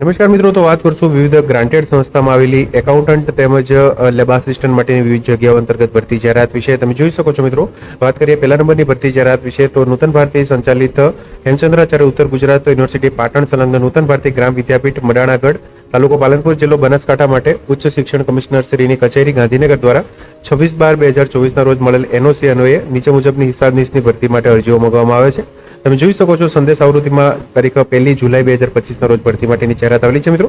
નમસ્કાર મિત્રો, તો વાત કરશું વિવિધ ગ્રાન્ટેડ સંસ્થામાં આવેલી એકાઉન્ટન્ટ તેમજ લેબ આસિસ્ટન્ટ માટેની વિવિધ જગ્યાઓ અંતર્ગત ભરતી જાહેરાત વિશે. તમે જોઈ શકો છો મિત્રો, વાત કરીએ પહેલા નંબરની ભરતી જાહેરાત વિશે, તો નૂતન ભારતી સંચાલિત હેમચંદ્રાચાર્ય ઉત્તર ગુજરાત યુનિવર્સિટી પાટણ સંલગ્ન નૂતન ભારતી ગ્રામ વિદ્યાપીઠ મડાણાગઢ તાલુકો પાલનપુર જિલ્લો બનાસકાંઠા માટે ઉચ્ચ શિક્ષણ કમિશનર શ્રીની કચેરી ગાંધીનગર દ્વારા છવ્વીસ બાર બે હજાર ચોવીસના રોજ મળેલ એનઓસી અન્વયે નીચે મુજબની હિસાબનીશની ભરતી માટે અરજીઓ મંગાવવામાં આવે છે. તમે જોઈ શકો છો સંદેશ આવૃત્તિમાં તારીખ પહેલી જુલાઈ બે હજાર પચીસના રોજ ભરતી માટેની જાહેરાત આવેલી છે, મિત્રો.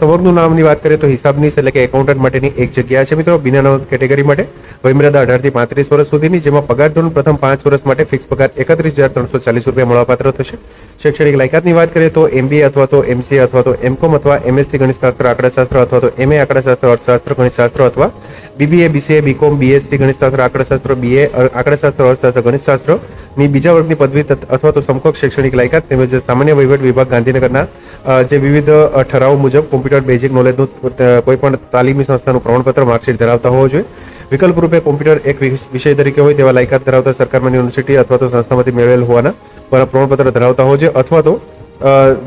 સમગ્રનું નામની વાત કરીએ તો હિસાબની એટલે કે એકાઉન્ટન્ટ માટેની એક જગ્યા છે, મિત્રો. બિના નામ કેટેગરી માટે. વયમર્યાદા અઢારથી પાંત્રીસ વર્ષ સુધીની, જેમાં પગાર ધોરણ પ્રથમ પાંચ વર્ષ માટે ફિક્સ પગાર એકત્રીસ હજાર ત્રણસો ચાલીસ રૂપિયા મળવાપાત્ર થશે. શૈક્ષણિક લાયકાતની વાત કરીએ તો એમબીએ અથવા તો એમસીએ અથવા તો એમકોમ અથવા એમએસસી ગણિતશાસ્ત્ર, આંકડાશાસ્ત્ર અથવા તો એમએ આંકડાશાસ્ત્ર, અર્થશાસ્ત્ર, ગણિતશાસ્ત્ર અથવા બીબીએ બીસીએ બીકોમ બીએસસી ગણિતશાસ્ત્ર, આંકડાશાસ્ત્ર બીએ આંકડાશાસ્ત્ર, અર્થશાસ્ત્ર, ગણિતશાસ્ત્ર. ની બીજા વર્ગની પદવી અથવા તો સમકક્ષ શૈક્ષણિક લાયકાત તેમજ સામાન્ય વહીવટ વિભાગ ગાંધીનગરના જે વિવિધ ઠરાવ મુજબ કોમ્પ્યુટર બેઝિક નોલેજનું કોઈપણ કોઈ પણ તાલીમી સંસ્થાનું પ્રમાણપત્ર માર્કશીટ ધરાવતા હોવો જોઈએ. વિકલ્પ રૂપે કોમ્પ્યુટર એક વિષ- વિષય તરીકે હોય તેવા લાયકાત ધરાવતા સરકારમાં યુનિવર્સિટી અથવા તો સંસ્થામાંથી મેળવેલ હોવાના પર- પ્રમાણપત્ર ધરાવતા હોવો જોઈએ. અથવા તો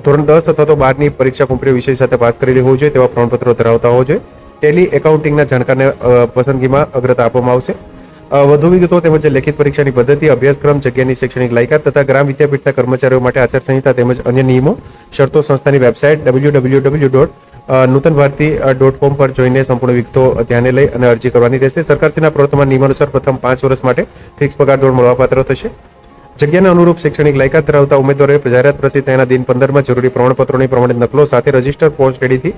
ધોરણ દસ અથવા તો બારની પરીક્ષા કોમ્પ્યુટર વિષય સાથે પાસ કરેલી હોવી જોઈએ તેવા પ્રમાણપત્રો ધરાવતા હોવો જોઈએ. ટેલી એકાઉન્ટિંગના જાણકારને પસંદગીમાં અગ્રતા આપવામાં આવશે. વધુ વિગતો તેમજ લેખિત પરીક્ષાની પદ્ધતિ, અભ્યાસક્રમ, જગ્યાની શૈક્ષણિક લાયકાત તથા ગ્રામ વિદ્યાપીઠના કર્મચારીઓ માટે આચારસંહિતા તેમજ અન્ય નિયમો, શરતો સંસ્થાની website W W W dot Nutan Bharati dot com પર જોઈને સંપૂર્ણ વિગતો ધ્યાને લઈ અને અરજી કરવાની રહેશે. સરકારશ્રીના પ્રવર્તમાન નિયમાનુસાર પ્રથમ પાંચ વર્ષ માટે ફિક્સ પગાર દોડ મળવાપાત્ર થશે. જગ્યાને અનુરૂપ શૈક્ષણિક લાયકાત ધરાવતા ઉમેદવારોએ જાહેરાત પ્રસિદ્ધ થયાના દિન પંદરમાં જરૂરી પ્રમાણપત્રોની પ્રમાણિત નકલો સાથે રજિસ્ટર પોસ્ટ રેડીથી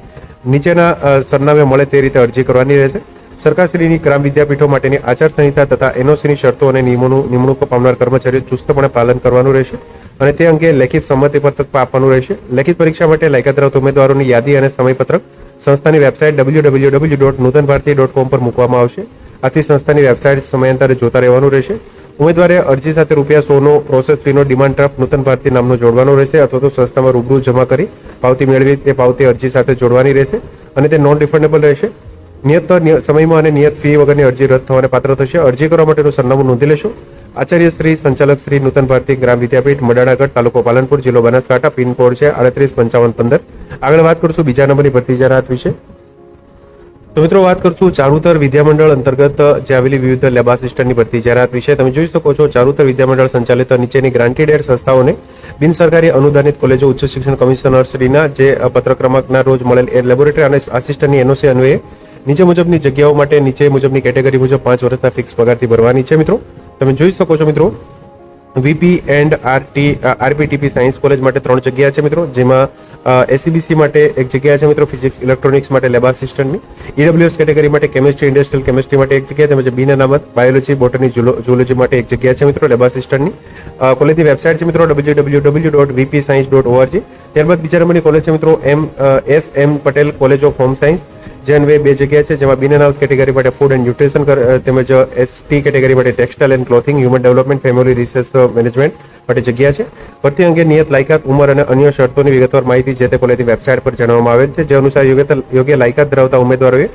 નીચેના સરનામે મળે તે રીતે અરજી કરવાની રહેશે. સરકારશ્રીની ગ્રામ વિદ્યાપીઠો માટેની આચારસંહિતા તથા એનઓસીની શરતો અને નિયમોનું, નિમણૂક પામનાર કર્મચારીઓ ચુસ્તપણે પાલન કરવાનું રહેશે અને તે અંગે લેખિત સંમતિપત્રક આપવાનું રહેશે. લેખિત પરીક્ષા માટે લાયકાત ધરાવતા ઉમેદવારોની યાદી અને સમયપત્રક સંસ્થાની website W W W dot Nutan Bharati dot com પર મૂકવામાં આવશે. આથી સંસ્થાની વેબસાઇટ સમયાંતરે જોતા રહેવાનું રહેશે. ઉમેદવારે અરજી સાથે રૂપિયા સોનો પ્રોસેસ ફીનો ડિમાન્ડ ડ્રાફ્ટ નૂતન ભારતી નામનો જોડવાનો રહેશે અથવા તો સંસ્થામાં રૂબરૂ જમા કરી પાવતી મેળવી તે પાવતી અરજી સાથે જોડવાની રહેશે અને તે નોન રિફંડેબલ રહેશે. નિયત નિય- સમયમાં અને નિયત ફી વગરની અરજી રદ થવાને પાત્ર થશે. અરજી કરવા માટેનું સરનામું નોંધી લેશો. આચાર્ય શ્રી સંચાલક શ્રી નૂતન ભારતી ગ્રામ વિદ્યાપીઠ, મડાણાગઢ તાલુકો પાલનપુર જિલ્લો બનાસકાંઠા, પિનકોડ છે આડત્રીસ પંચાવન પંદર. આગળ વાત કરશું બીજા નંબરની ભરતી જાહેરાત વિશે. તો મિત્રો વાત કરશું ચારુતર વિદ્યામંડળ અંતર્ગત, જે આવેલી વિવિધ લેબ આસિસ્ટન્ટની ભરતી જાહેરાત વિશે. તમે જોઈ શકો છો, ચારુતર વિદ્યામંડળ સંચાલિત નીચેની ગ્રાન્ટેડ સંસ્થાઓને બિનસરકારી અનુદાનિત કોલેજો ઉચ્ચ શિક્ષણ કમિશનરશ્રીના જે પત્ર ક્રમાંકના રોજ મળેલ એર લેબોરેટરી અને આસિસ્ટન્ટની એનઓસી અન્વયે નીચે મુજબની જગ્યાઓ માટે નીચે મુજબની કેટેગરી મુજબ પાંચ વર્ષના ફિક્સ પગારથી ભરવાની છે મિત્રો. તમે જોઈ શકો છો મિત્રો VP and RT RPTP science college માટે ત્રણ જગ્યા છે મિત્રો, જેમાં એસીબીસી માટે એક જગ્યા છે મિત્રો, ફિઝિક્સ, ઇલેક્ટ્રોનિક્સ માટે લેબ આસિસ્ટન્ટની ઈડબ્લ્યુએસ કેટેગરી માટે કેમિસ્ટ્રી, ઇન્ડસ્ટ્રીયલ કેમિસ્ટ્રી માટે એક જગ્યા, તેમજ બી અનામત બાયોલોજી, બોટની ઝુઓલોજી માટે એક જગ્યા છે મિત્રો લેબ આસિસ્ટન્ટની કોલેજની વેબસાઇટ છે મિત્રો W W W dot VP science dot ORG ત્યારબાદ બીજા નંબરની કોલેજ છે મિત્રો, M S M Patel college of home science. જે અન્વયે બે જગ્યા છે, જેમાં બિન અનામત કેટેગરી માટે ફૂડ એન્ડ ન્યુટ્રિશન તેમજ એસટી કેટેગરી માટે textile and clothing human development family research management માટે જગ્યા છે. ભરતી અંગે નિયત લાયકાત, ઉંમર અને અન્ય શરતોની વિગતવાર માહિતી જે તે કોલેજની વેબસાઇટ પર જણાવવામાં આવેલ છે, જે અનુસાર યોગ્ય લાયકાત ધરાવતા ઉમેદવારોએ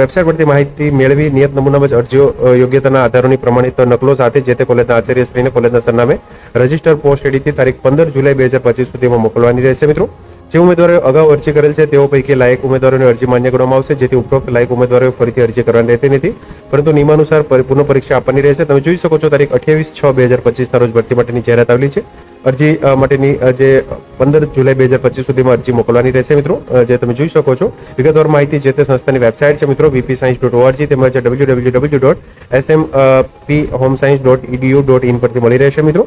વેબસાઇટ પરથી માહિતી મેળવી, નિયત નમૂનામાં જ અરજીઓ યોગ્યતાના આધારોની પ્રમાણિત નકલો સાથે જે તે કોલેજના આચાર્યશ્રીને કોલેજના સરનામે રજિસ્ટર પોસ્ટ એડીથી તારીખ પંદર જુલાઈ બે હજાર પચીસ સુધીમાં મોકલવાની રહેશે મિત્રો. જે ઉમેદવારોએ અગાઉ અરજી કરેલ છે, તેઓ પૈકી લાયક ઉમેદવારોની અરજી માન્ય ગણવામાં આવશે, જેથી ઉપરોક્ત લાયક ઉમેદવારોએ ફરીથી અરજી કરવાની રહેતી નથી. પરંતુ નિયમાનુસાર પૂર્ણ પરીક્ષા આપવાની રહેશે. તમે જોઈ શકો છો, તારીખ અઠ્યાવીસ છ બે હજાર પચીસના રોજ ભરતી માટેની જાહેરાત આવેલી છે. અરજી માટેની જે પંદર જુલાઈ બે હજાર પચીસ સુધીમાં અરજી મોકલવાની રહેશે, મિત્રો. જે તમે જોઈ શકો છો. વિગતવાર માહિતી જે તે સંસ્થાની વેબસાઇટ છે, મિત્રો વીપી સાયન્સ ડોટ ઓઆરજી તેમજ W W W dot S M P home science dot EDU dot in પરથી મળી રહેશે, મિત્રો.